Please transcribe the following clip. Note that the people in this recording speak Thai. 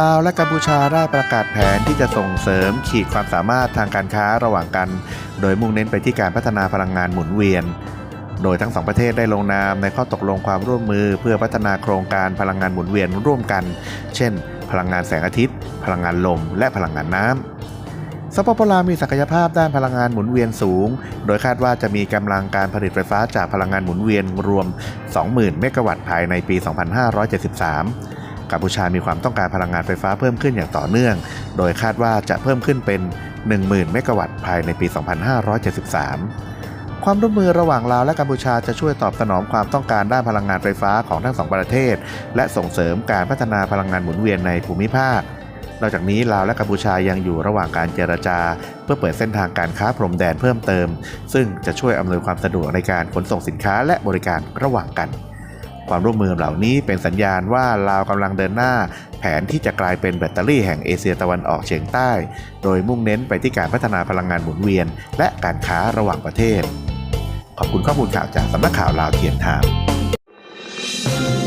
ลาวและกัมพูชาได้ประกาศแผนที่จะส่งเสริมขีดความสามารถทางการค้าระหว่างกัน โดยมุ่งเน้นไปที่การพัฒนาพลังงานหมุนเวียน โดยทั้งสองประเทศได้ลงนามในข้อตกลงความร่วมมือเพื่อพัฒนาโครงการพลังงานหมุนเวียนร่วมกัน เช่น พลังงานแสงอาทิตย์ พลังงานลม และพลังงานน้ำ สปปลาวมีศักยภาพด้านพลังงานหมุนเวียนสูง โดยคาดว่าจะมีกำลังการผลิตไฟฟ้าจากพลังงานหมุนเวียนรวม 20,000 เมกะวัตต์ภายในปี 2573 กัมพูชามีความต้องการพลังงานไฟฟ้าเพิ่มขึ้นอย่างต่อเนื่อง โดยคาดว่าจะเพิ่มขึ้นเป็น 10,000 เมกะวัตต์ภายในปี 2573ความร่วมมือระหว่างลาวและกัมพูชาจะช่วยตอบสนองความต้องการด้านพลังงานไฟฟ้าของทั้งสองประเทศ และส่งเสริมการพัฒนาพลังงานหมุนเวียนในภูมิภาค นอกจากนี้ลาวและกัมพูชายังอยู่ระหว่างการเจรจา เพื่อเปิดเส้นทางการค้าพรมแดนเพิ่มเติม ซึ่งจะช่วยอำนวยความสะดวกในการขนส่งสินค้าและบริการระหว่างกัน ความร่วมมือเหล่านี้เป็นสัญญาณว่าลาวกำลังเดินหน้า แผนที่จะกลายเป็นแบตเตอรี่แห่งเอเชียตะวันออกเฉียงใต้ โดยมุ่งเน้นไปที่การพัฒนาพลังงานหมุนเวียน และการค้าระหว่างประเทศ ขอบคุณข้อมูลข่าวจากสำนักข่าวลาวเทียนไทม์